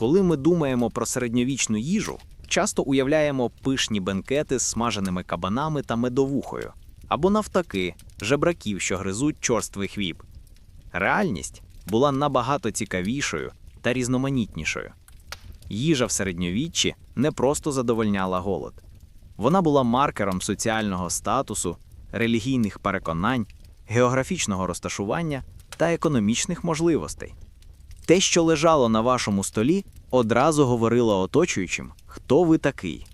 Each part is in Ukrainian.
Коли ми думаємо про середньовічну їжу, часто уявляємо пишні бенкети з смаженими кабанами та медовухою, або навтаки, жебраків, що гризуть чорствий хвіб. Реальність була набагато цікавішою та різноманітнішою. Їжа в середньовіччі не просто задовольняла голод. Вона була маркером соціального статусу, релігійних переконань, географічного розташування та економічних можливостей. Те, що лежало на вашому столі, одразу говорило оточуючим, хто ви такий.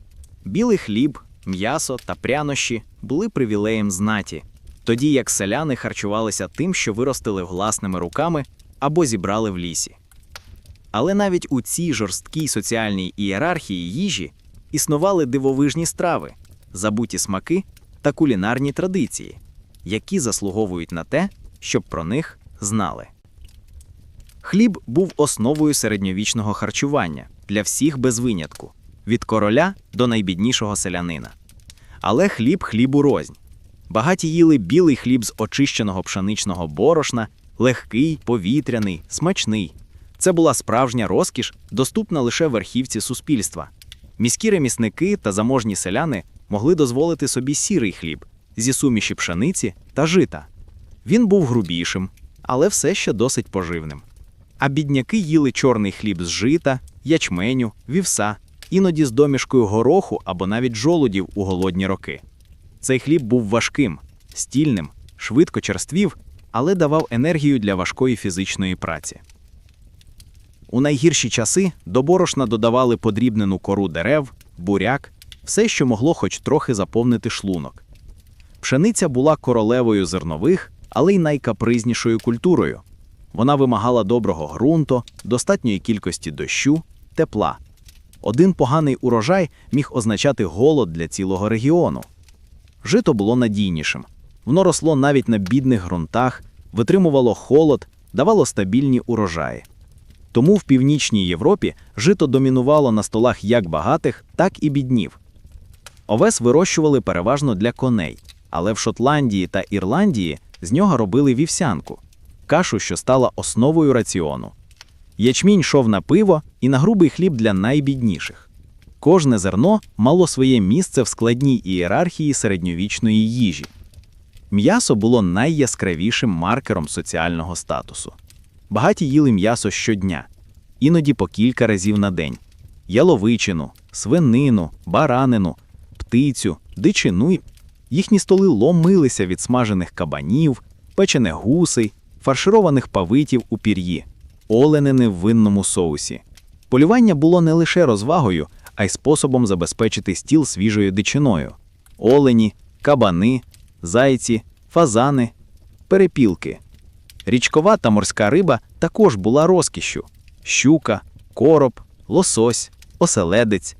Білий хліб, м'ясо та прянощі були привілеєм знаті, тоді як селяни харчувалися тим, що виростили власними руками або зібрали в лісі. Але навіть у цій жорсткій соціальній ієрархії їжі існували дивовижні страви, забуті смаки та кулінарні традиції, які заслуговують на те, щоб про них знали. Хліб був основою середньовічного харчування для всіх без винятку, від короля до найбіднішого селянина. Але хліб хлібу рознь. Багаті їли білий хліб з очищеного пшеничного борошна, легкий, повітряний, смачний. Це була справжня розкіш, доступна лише верхівці суспільства. Міські ремісники та заможні селяни могли дозволити собі сірий хліб зі суміші пшениці та жита. Він був грубішим, але все ще досить поживним. А бідняки їли чорний хліб з жита, ячменю, вівса, іноді з домішкою гороху або навіть жолудів у голодні роки. Цей хліб був важким, стільним, швидко черствів, але давав енергію для важкої фізичної праці. У найгірші часи до борошна додавали подрібнену кору дерев, буряк, все, що могло хоч трохи заповнити шлунок. Пшениця була королевою зернових, але й найкапризнішою культурою. Вона вимагала доброго ґрунту, достатньої кількості дощу, тепла. Один поганий урожай міг означати голод для цілого регіону. Жито було надійнішим. Воно росло навіть на бідних ґрунтах, витримувало холод, давало стабільні урожаї. Тому в північній Європі жито домінувало на столах як багатих, так і біднів. Овес вирощували переважно для коней, але в Шотландії та Ірландії з нього робили вівсянку кашу, що стала основою раціону. Ячмінь йшов на пиво і на грубий хліб для найбідніших. Кожне зерно мало своє місце в складній ієрархії середньовічної їжі. М'ясо було найяскравішим маркером соціального статусу. Багаті їли м'ясо щодня, іноді по кілька разів на день: яловичину, свинину, баранину, птицю, дичину. Їхні столи ломилися від смажених кабанів, печених гусей, фаршированих павитів у пір'ї, оленини в винному соусі. Полювання було не лише розвагою, а й способом забезпечити стіл свіжою дичиною: олені, кабани, зайці, фазани, перепілки. Річкова та морська риба також була розкішшю: щука, короб, лосось, оселедець.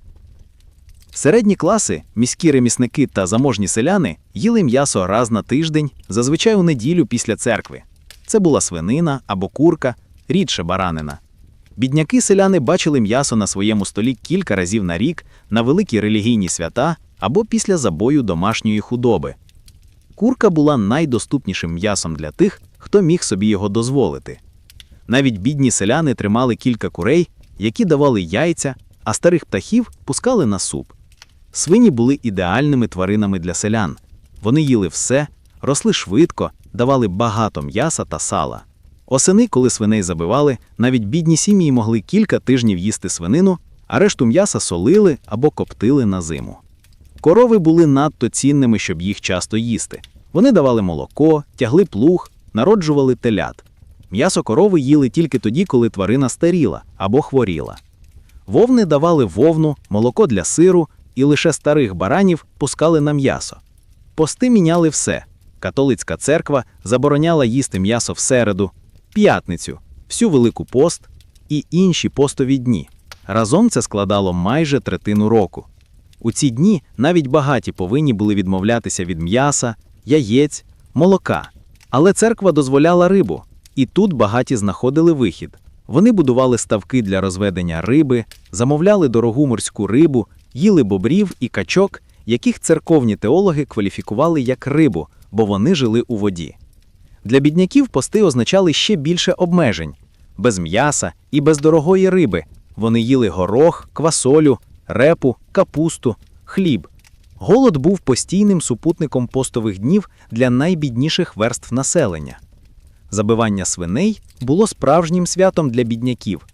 Середні класи, міські ремісники та заможні селяни їли м'ясо раз на тиждень, зазвичай у неділю після церкви. Це була свинина або курка, рідше баранина. Бідняки селяни бачили м'ясо на своєму столі кілька разів на рік на великі релігійні свята або після забою домашньої худоби. Курка була найдоступнішим м'ясом для тих, хто міг собі його дозволити. Навіть бідні селяни тримали кілька курей, які давали яйця, а старих птахів пускали на суп. Свині були ідеальними тваринами для селян. Вони їли все, росли швидко, давали багато м'яса та сала. Осени, коли свиней забивали, навіть бідні сім'ї могли кілька тижнів їсти свинину, а решту м'яса солили або коптили на зиму. Корови були надто цінними, щоб їх часто їсти. Вони давали молоко, тягли плуг, народжували телят. М'ясо корови їли тільки тоді, коли тварина старіла або хворіла. Вовни давали вовну, молоко для сиру, і лише старих баранів пускали на м'ясо. Пости міняли все. Католицька церква забороняла їсти м'ясо в середу, п'ятницю, всю Велику пост і інші постові дні. Разом це складало майже третину року. У ці дні навіть багаті повинні були відмовлятися від м'яса, яєць, молока. Але церква дозволяла рибу, і тут багаті знаходили вихід. Вони будували ставки для розведення риби, замовляли дорогу морську рибу, їли бобрів і качок, яких церковні теологи кваліфікували як рибу, бо вони жили у воді. Для бідняків пости означали ще більше обмежень. Без м'яса і без дорогої риби Вони їли горох, квасолю, репу, капусту, хліб. Голод був постійним супутником постових днів для найбідніших верств населення. Забивання свиней було справжнім святом для бідняків.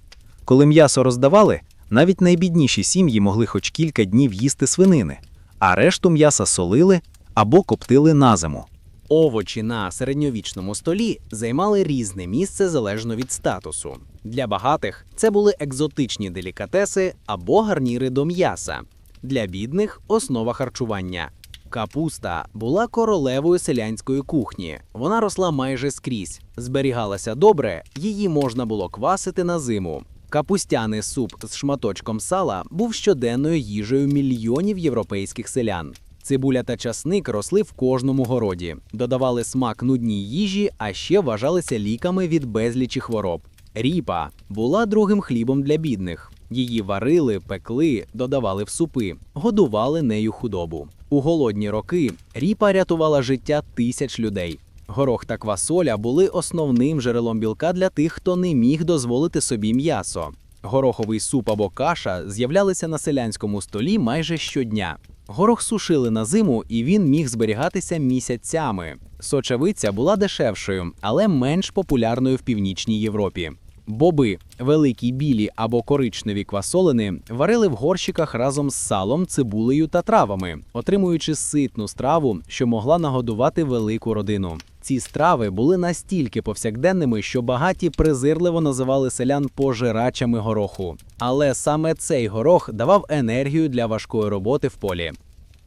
Коли м'ясо роздавали, навіть найбідніші сім'ї могли хоч кілька днів їсти свинини, а решту м'яса солили або коптили на зиму. Овочі на середньовічному столі займали різне місце залежно від статусу. Для багатих це були екзотичні делікатеси або гарніри до м'яса. Для бідних основа харчування. Капуста була королевою селянської кухні. Вона росла майже скрізь, зберігалася добре, її можна було квасити на зиму. Капустяний суп з шматочком сала був щоденною їжею мільйонів європейських селян. Цибуля та часник росли в кожному городі, додавали смак нудній їжі, а ще вважалися ліками від безлічі хвороб. Ріпа була другим хлібом для бідних. Її варили, пекли, додавали в супи, годували нею худобу. У голодні роки ріпа рятувала життя тисяч людей. Горох та квасоля були основним джерелом білка для тих, хто не міг дозволити собі м'ясо. Гороховий суп або каша з'являлися на селянському столі майже щодня. Горох сушили на зиму, і він міг зберігатися місяцями. Сочевиця була дешевшою, але менш популярною в північній Європі. Боби, великі білі або коричневі квасолини, варили в горщиках разом з салом, цибулею та травами, отримуючи ситну страву, що могла нагодувати велику родину. Ці страви були настільки повсякденними, що багаті презирливо називали селян пожирачами гороху. Але саме цей горох давав енергію для важкої роботи в полі.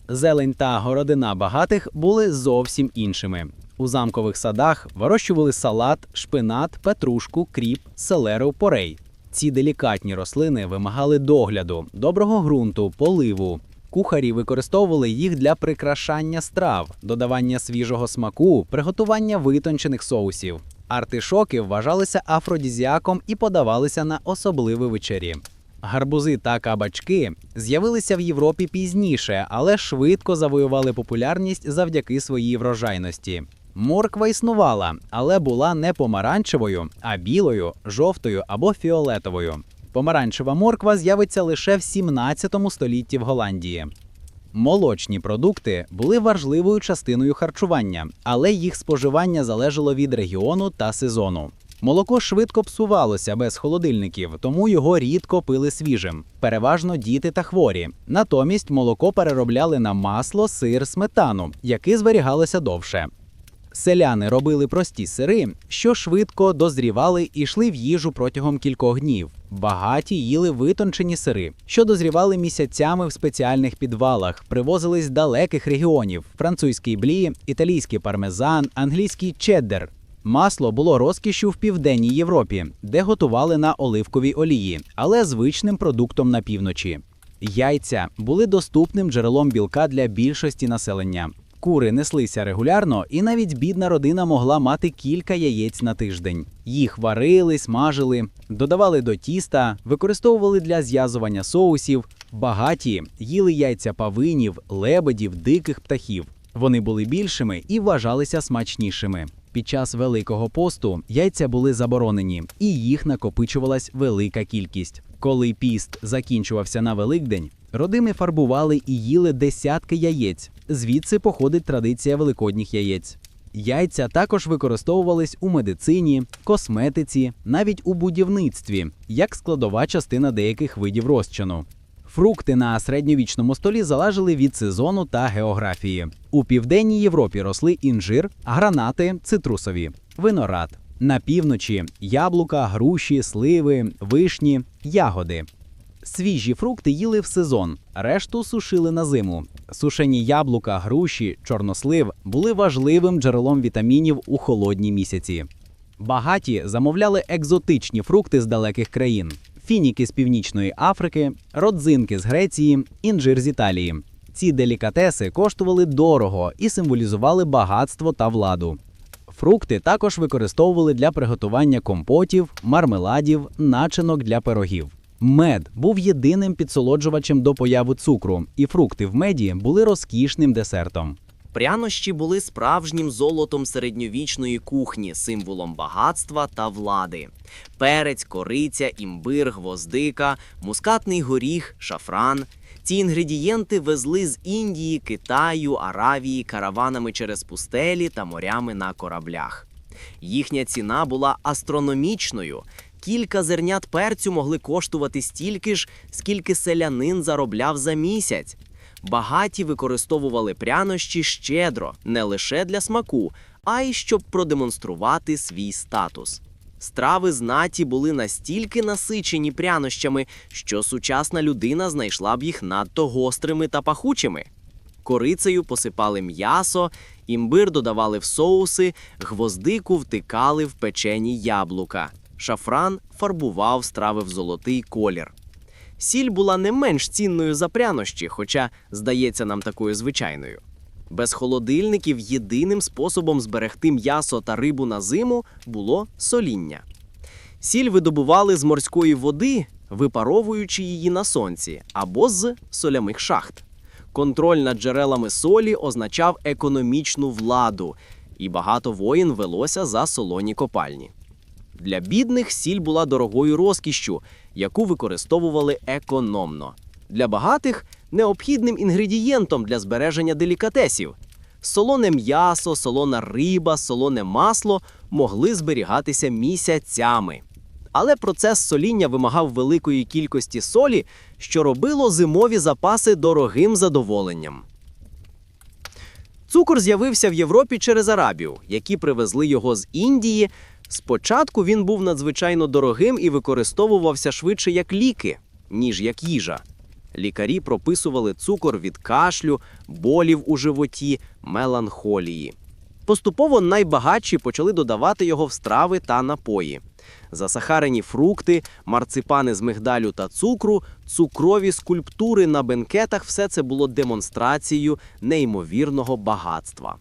Зелень та городина багатих були зовсім іншими. У замкових садах вирощували салат, шпинат, петрушку, кріп, селеру, порей. Ці делікатні рослини вимагали догляду, доброго ґрунту, поливу. Кухарі використовували їх для прикрашання страв, додавання свіжого смаку, приготування витончених соусів. Артишоки вважалися афродізіаком і подавалися на особливі вечері. Гарбузи та кабачки з'явилися в Європі пізніше, але швидко завоювали популярність завдяки своїй врожайності. Морква існувала, але була не помаранчевою, а білою, жовтою або фіолетовою. Помаранчева морква з'явиться лише в 17 столітті в Голландії. Молочні продукти були важливою частиною харчування, але їх споживання залежало від регіону та сезону. Молоко швидко псувалося без холодильників, тому його рідко пили свіжим, переважно діти та хворі. Натомість молоко переробляли на масло, сир, сметану, які зберігалися довше. Селяни робили прості сири, що швидко дозрівали і йшли в їжу протягом кількох днів. Багаті їли витончені сири, що дозрівали місяцями в спеціальних підвалах, привозились з далеких регіонів: французький блі, італійський пармезан, англійський чеддер. Масло було розкішшю в південній Європі, де готували на оливковій олії, але звичним продуктом на півночі. Яйця були доступним джерелом білка для більшості населення. Кури неслися регулярно, і навіть бідна родина могла мати кілька яєць на тиждень. Їх варили, смажили, додавали до тіста, використовували для зв'язування соусів. Багаті їли яйця павинів, лебедів, диких птахів. Вони були більшими і вважалися смачнішими. Під час Великого посту яйця були заборонені, і їх накопичувалась велика кількість. Коли піст закінчувався на Великдень, родини фарбували і їли десятки яєць. Звідси походить традиція великодніх яєць. Яйця також використовувались у медицині, косметиці, навіть у будівництві, як складова частина деяких видів розчину. Фрукти на середньовічному столі залежали від сезону та географії. У південній Європі росли інжир, гранати, цитрусові, виноград. На півночі яблука, груші, сливи, вишні, ягоди. Свіжі фрукти їли в сезон, решту сушили на зиму. Сушені яблука, груші, чорнослив були важливим джерелом вітамінів у холодні місяці. Багаті замовляли екзотичні фрукти з далеких країн: фініки з північної Африки, родзинки з Греції, інжир з Італії. Ці делікатеси коштували дорого і символізували багатство та владу. Фрукти також використовували для приготування компотів, мармеладів, начинок для пирогів. Мед був єдиним підсолоджувачем до появи цукру, і фрукти в меді були розкішним десертом. Прянощі були справжнім золотом середньовічної кухні, символом багатства та влади. Перець, кориця, імбир, гвоздика, мускатний горіх, шафран. Ці інгредієнти везли з Індії, Китаю, Аравії караванами через пустелі та морями на кораблях. Їхня ціна була астрономічною. Кілька зернят перцю могли коштувати стільки ж, скільки селянин заробляв за місяць. Багаті використовували прянощі щедро, не лише для смаку, а й щоб продемонструвати свій статус. Страви знаті були настільки насичені прянощами, що сучасна людина знайшла б їх надто гострими та пахучими. Корицею посипали м'ясо, імбир додавали в соуси, гвоздику втикали в печені яблука. Шафран фарбував страви в золотий колір. Сіль була не менш цінною за прянощі, хоча здається нам такою звичайною. Без холодильників єдиним способом зберегти м'ясо та рибу на зиму було соління. Сіль видобували з морської води, випаровуючи її на сонці або з солямих шахт. Контроль над джерелами солі означав економічну владу, і багато воїн велося за солоні копальні. Для бідних сіль була дорогою розкішшю, яку використовували економно. Для багатих необхідним інгредієнтом для збереження делікатесів. Солоне м'ясо, солона риба, солоне масло могли зберігатися місяцями. Але процес соління вимагав великої кількості солі, що робило зимові запаси дорогим задоволенням. Цукор з'явився в Європі через Арабів, які привезли його з Індії. Спочатку він був надзвичайно дорогим і використовувався швидше як ліки, ніж як їжа. Лікарі прописували цукор від кашлю, болів у животі, меланхолії. Поступово найбагатші почали додавати його в страви та напої. Засахарені фрукти, марципани з мигдалю та цукру, цукрові скульптури на бенкетах все це було демонстрацією неймовірного багатства.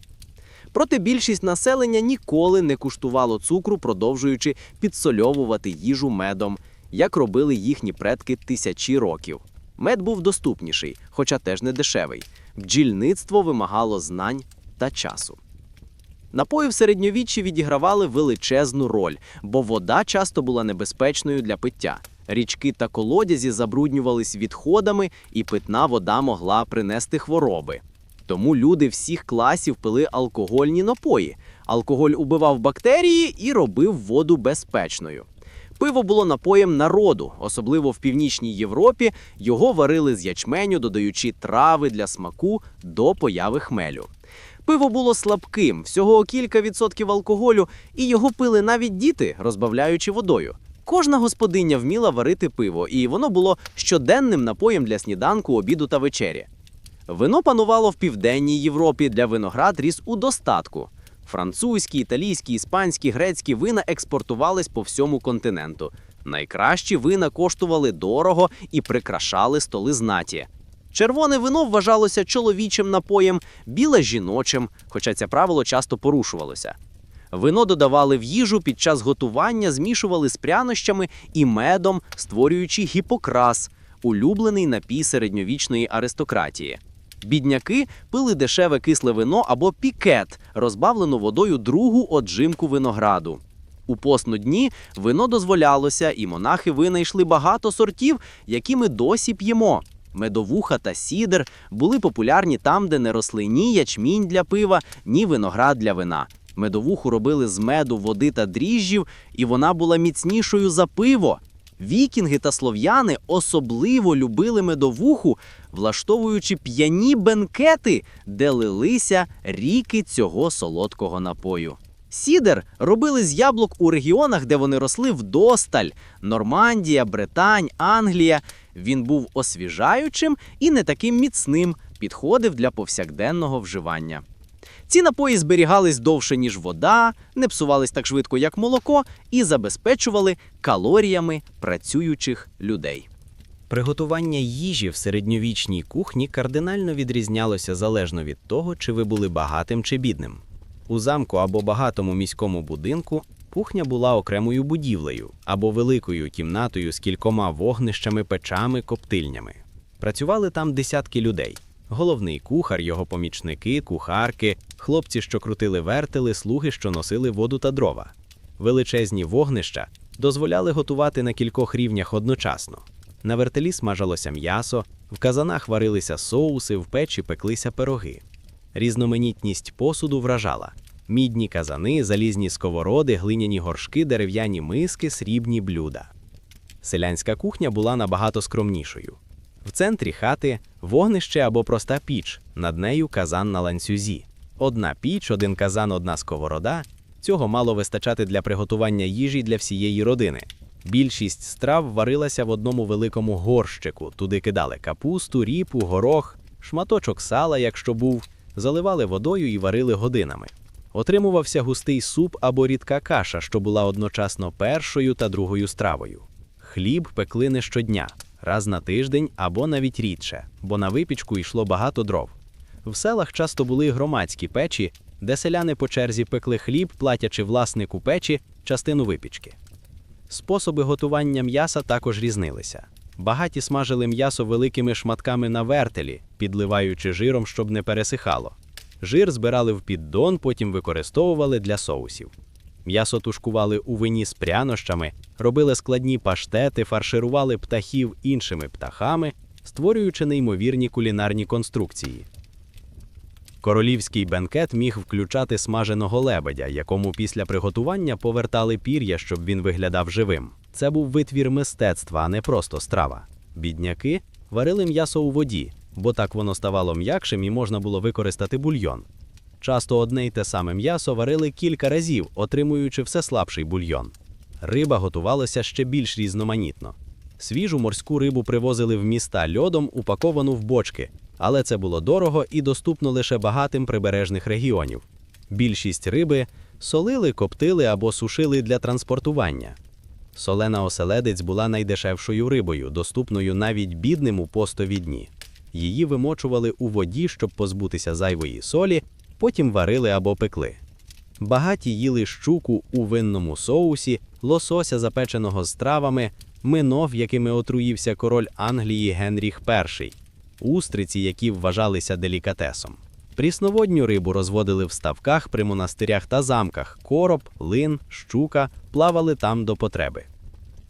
Проте більшість населення ніколи не куштувало цукру, продовжуючи підсольовувати їжу медом, як робили їхні предки тисячі років. Мед був доступніший, хоча теж не дешевий. Бджільництво вимагало знань та часу. Напої в середньовіччі відігравали величезну роль, бо вода часто була небезпечною для пиття. Річки та колодязі забруднювались відходами, і питна вода могла принести хвороби. Тому люди всіх класів пили алкогольні напої. Алкоголь убивав бактерії і робив воду безпечною. Пиво було напоєм народу, особливо в північній Європі. Його варили з ячменю, додаючи трави для смаку до появи хмелю. Пиво було слабким, всього кілька відсотків алкоголю, і його пили навіть діти, розбавляючи водою. Кожна господиня вміла варити пиво, і воно було щоденним напоєм для сніданку, обіду та вечері. Вино панувало в південній Європі, для виноград ріс у достатку. Французькі, італійські, іспанські, грецькі вина експортувались по всьому континенту. Найкращі вина коштували дорого і прикрашали столи знаті. Червоне вино вважалося чоловічим напоєм, біле жіночим, хоча це правило часто порушувалося. Вино додавали в їжу під час готування, змішували з прянощами і медом, створюючи гіпокрас, улюблений напій середньовічної аристократії. Бідняки пили дешеве кисле вино або пікет, розбавлену водою другу оджимку винограду. У постну дні вино дозволялося, і монахи винайшли багато сортів, які ми досі п'ємо. Медовуха та сідер були популярні там, де не росли ні ячмінь для пива, ні виноград для вина. Медовуху робили з меду, води та дріжджів, і вона була міцнішою за пиво. Вікінги та слов'яни особливо любили медовуху, влаштовуючи п'яні бенкети, де лилися ріки цього солодкого напою. Сідер робили з яблук у регіонах, де вони росли вдосталь: Нормандія, Британь, Англія. Він був освіжаючим і не таким міцним, підходив для повсякденного вживання. Ці напої зберігались довше, ніж вода, не псувались так швидко, як молоко, і забезпечували калоріями працюючих людей. Приготування їжі в середньовічній кухні кардинально відрізнялося залежно від того, чи ви були багатим чи бідним. У замку або багатому міському будинку кухня була окремою будівлею або великою кімнатою з кількома вогнищами, печами, коптильнями. Працювали там десятки людей. Головний кухар, його помічники, кухарки, хлопці, що крутили вертели, слуги, що носили воду та дрова. Величезні вогнища дозволяли готувати на кількох рівнях одночасно. На вертелі смажилося м'ясо, в казанах варилися соуси, в печі пеклися пироги. Різноманітність посуду вражала: мідні казани, залізні сковороди, глиняні горшки, дерев'яні миски, срібні блюда. Селянська кухня була набагато скромнішою. В центрі хати вогнище або проста піч, над нею казан на ланцюзі. Одна піч, один казан, одна сковорода. Цього мало вистачати для приготування їжі для всієї родини. Більшість страв варилася в одному великому горщику. Туди кидали капусту, ріпу, горох, шматочок сала, якщо був, заливали водою і варили годинами. Отримувався густий суп або рідка каша, що була одночасно першою та другою стравою. Хліб пекли не щодня, раз на тиждень або навіть рідше, бо на випічку йшло багато дров. В селах часто були громадські печі, де селяни по черзі пекли хліб, платячи власнику печі частину випічки. Способи готування м'яса також різнилися. Багаті смажили м'ясо великими шматками на вертелі, підливаючи жиром, щоб не пересихало. Жир збирали в піддон, потім використовували для соусів. М'ясо тушкували у вині з прянощами, робили складні паштети, фарширували птахів іншими птахами, створюючи неймовірні кулінарні конструкції. Королівський бенкет міг включати смаженого лебедя, якому після приготування повертали пір'я, щоб він виглядав живим. Це був витвір мистецтва, а не просто страва. Бідняки варили м'ясо у воді, бо так воно ставало м'якшим і можна було використати бульйон. Часто одне й те саме м'ясо варили кілька разів, отримуючи все слабший бульйон. Риба готувалася ще більш різноманітно. Свіжу морську рибу привозили в міста льодом, упаковану в бочки, але це було дорого і доступно лише багатим прибережних регіонів. Більшість риби солили, коптили або сушили для транспортування. Солена оселедець була найдешевшою рибою, доступною навіть бідним у постові дні. Її вимочували у воді, щоб позбутися зайвої солі, потім варили або пекли. Багаті їли щуку у винному соусі, лосося, запеченого з травами, минов, якими отруївся король Англії Генріх І, устриці, які вважалися делікатесом. Прісноводню рибу розводили в ставках при монастирях та замках, короб, лин, щука плавали там до потреби.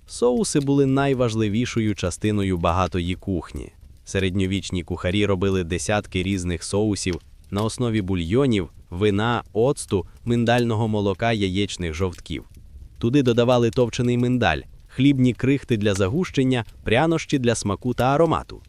Соуси були найважливішою частиною багатої кухні. Середньовічні кухарі робили десятки різних соусів на основі бульйонів, вина, оцту, миндального молока, яєчних жовтків. Туди додавали товчений миндаль, хлібні крихти для загущення, прянощі для смаку та аромату.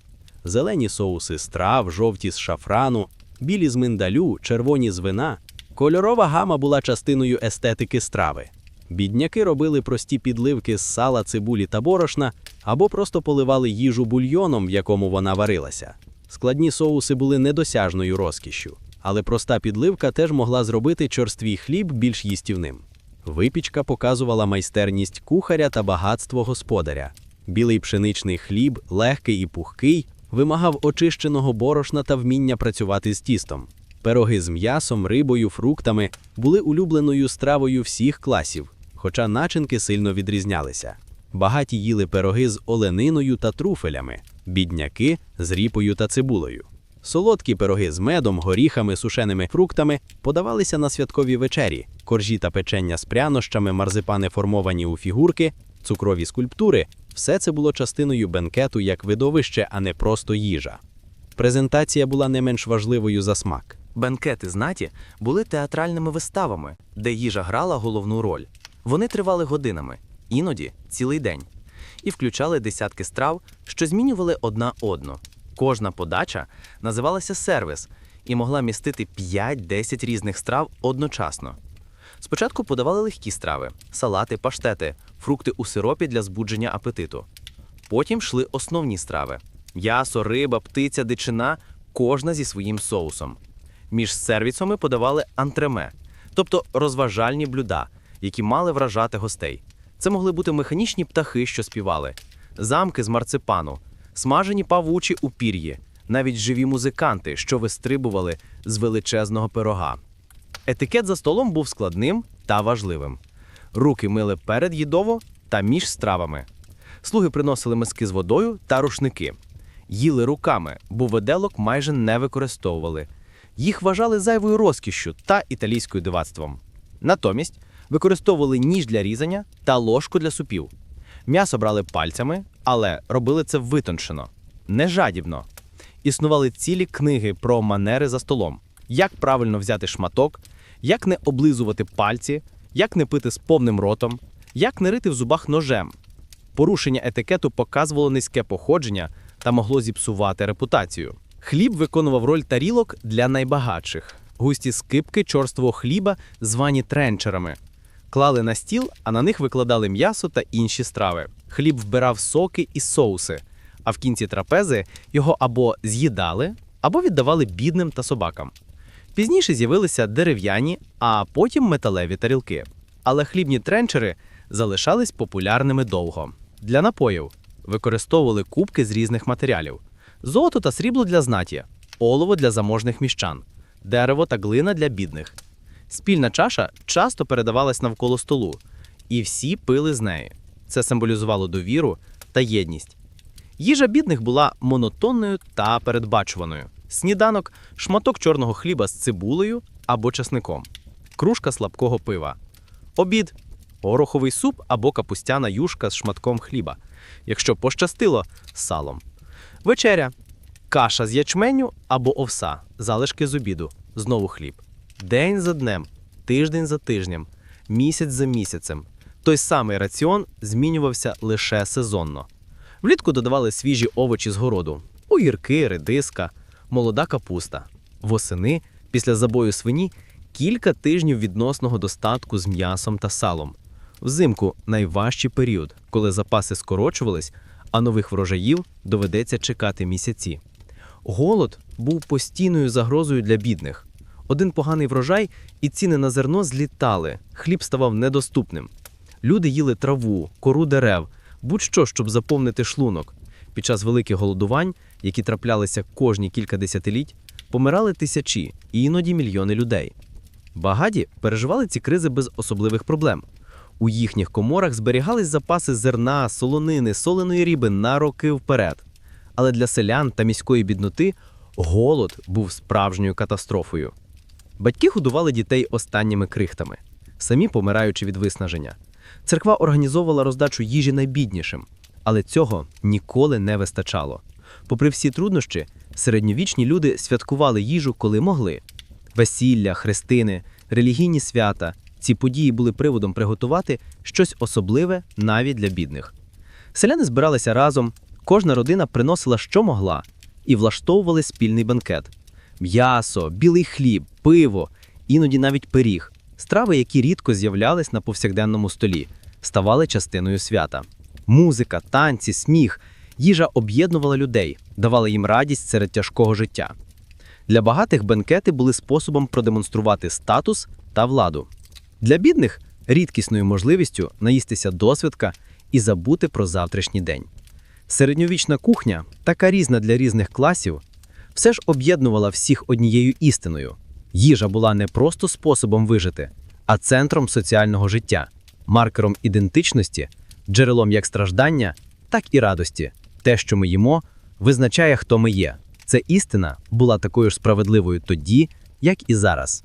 Зелені соуси з трав, жовті з шафрану, білі з миндалю, червоні з вина. Кольорова гама була частиною естетики страви. Бідняки робили прості підливки з сала, цибулі та борошна або просто поливали їжу бульйоном, в якому вона варилася. Складні соуси були недосяжною розкішшю, але проста підливка теж могла зробити чорствій хліб більш їстівним. Випічка показувала майстерність кухаря та багатство господаря. Білий пшеничний хліб, легкий і пухкий, вимагав очищеного борошна та вміння працювати з тістом. Пироги з м'ясом, рибою, фруктами були улюбленою стравою всіх класів, хоча начинки сильно відрізнялися. Багаті їли пироги з олениною та труфелями, бідняки з ріпою та цибулею. Солодкі пироги з медом, горіхами, сушеними фруктами подавалися на святкові вечері, коржі та печення з прянощами, марзипани формовані у фігурки, цукрові скульптури все це було частиною бенкету як видовище, а не просто їжа. Презентація була не менш важливою за смак. Бенкети знаті були театральними виставами, де їжа грала головну роль. Вони тривали годинами, іноді цілий день, і включали десятки страв, що змінювали одна одну. Кожна подача називалася сервіс і могла містити 5-10 різних страв одночасно. Спочатку подавали легкі страви: салати, паштети, фрукти у сиропі для збудження апетиту. Потім йшли основні страви: м'ясо, риба, птиця, дичина, кожна зі своїм соусом. Між сервісами подавали антреме, тобто розважальні блюда, які мали вражати гостей. Це могли бути механічні птахи, що співали, замки з марципану, смажені павучі у пір'ї, навіть живі музиканти, що вистрибували з величезного пирога. Етикет за столом був складним та важливим. Руки мили перед їдово та між стравами. Слуги приносили миски з водою та рушники. їли руками, бо виделок майже не використовували. Їх вважали зайвою розкішшю та італійською дивацтвом. Натомість використовували ніж для різання та ложку для супів. М'ясо брали пальцями, але робили це витончено, не жадібно. Існували цілі книги про манери за столом, як правильно взяти шматок, як не облизувати пальці, як не пити з повним ротом, як не рити в зубах ножем. Порушення етикету показувало низьке походження та могло зіпсувати репутацію. Хліб виконував роль тарілок для найбагатших. Густі скипки чорствого хліба, звані тренчерами. Клали на стіл, а на них викладали м'ясо та інші страви. Хліб вбирав соки і соуси, а в кінці трапези його або з'їдали, або віддавали бідним та собакам. Пізніше з'явилися дерев'яні, а потім металеві тарілки. Але хлібні тренчери залишались популярними довго. Для напоїв використовували кубки з різних матеріалів: золото та срібло для знаті, олово для заможних міщан, дерево та глина для бідних. Спільна чаша часто передавалась навколо столу, і всі пили з неї. Це символізувало довіру та єдність. Їжа бідних була монотонною та передбачуваною. Сніданок шматок чорного хліба з цибулею або часником, кружка слабкого пива. Обід гороховий суп або капустяна юшка з шматком хліба. Якщо пощастило, салом. Вечеря каша з ячменю або овса, залишки з обіду, знову хліб. День за днем, тиждень за тижнем, місяць за місяцем. Той самий раціон змінювався лише сезонно. Влітку додавали свіжі овочі з городу: огірки, редиска, молода капуста. Восени, після забою свині, кілька тижнів відносного достатку з м'ясом та салом. Взимку найважчий період, коли запаси скорочувались, а нових врожаїв доведеться чекати місяці. Голод був постійною загрозою для бідних. Один поганий врожай і ціни на зерно злітали, хліб ставав недоступним. Люди їли траву, кору дерев, будь-що, щоб заповнити шлунок. Під час великих голодувань, які траплялися кожні кілька десятиліть, помирали тисячі і іноді мільйони людей. Багаті переживали ці кризи без особливих проблем. У їхніх коморах зберігались запаси зерна, солонини, соленої ріби на роки вперед. Але для селян та міської бідноти голод був справжньою катастрофою. Батьки годували дітей останніми крихтами, самі помираючи від виснаження. Церква організовувала роздачу їжі найбіднішим, але цього ніколи не вистачало. Попри всі труднощі, середньовічні люди святкували їжу, коли могли. Весілля, хрестини, релігійні свята ці події були приводом приготувати щось особливе навіть для бідних. Селяни збиралися разом, кожна родина приносила, що могла, і влаштовували спільний банкет: м'ясо, білий хліб, пиво, іноді навіть пиріг, страви, які рідко з'являлись на повсякденному столі, ставали частиною свята. Музика, танці, сміх, їжа об'єднувала людей, давала їм радість серед тяжкого життя. Для багатих бенкети були способом продемонструвати статус та владу. Для бідних рідкісною можливістю наїстися досвідка і забути про завтрашній день. Середньовічна кухня, така різна для різних класів, все ж об'єднувала всіх однією істиною. Їжа була не просто способом вижити, а центром соціального життя, маркером ідентичності, джерелом як страждання, так і радості. Те, що ми їмо, визначає, хто ми є. Це істина була такою ж справедливою тоді, як і зараз.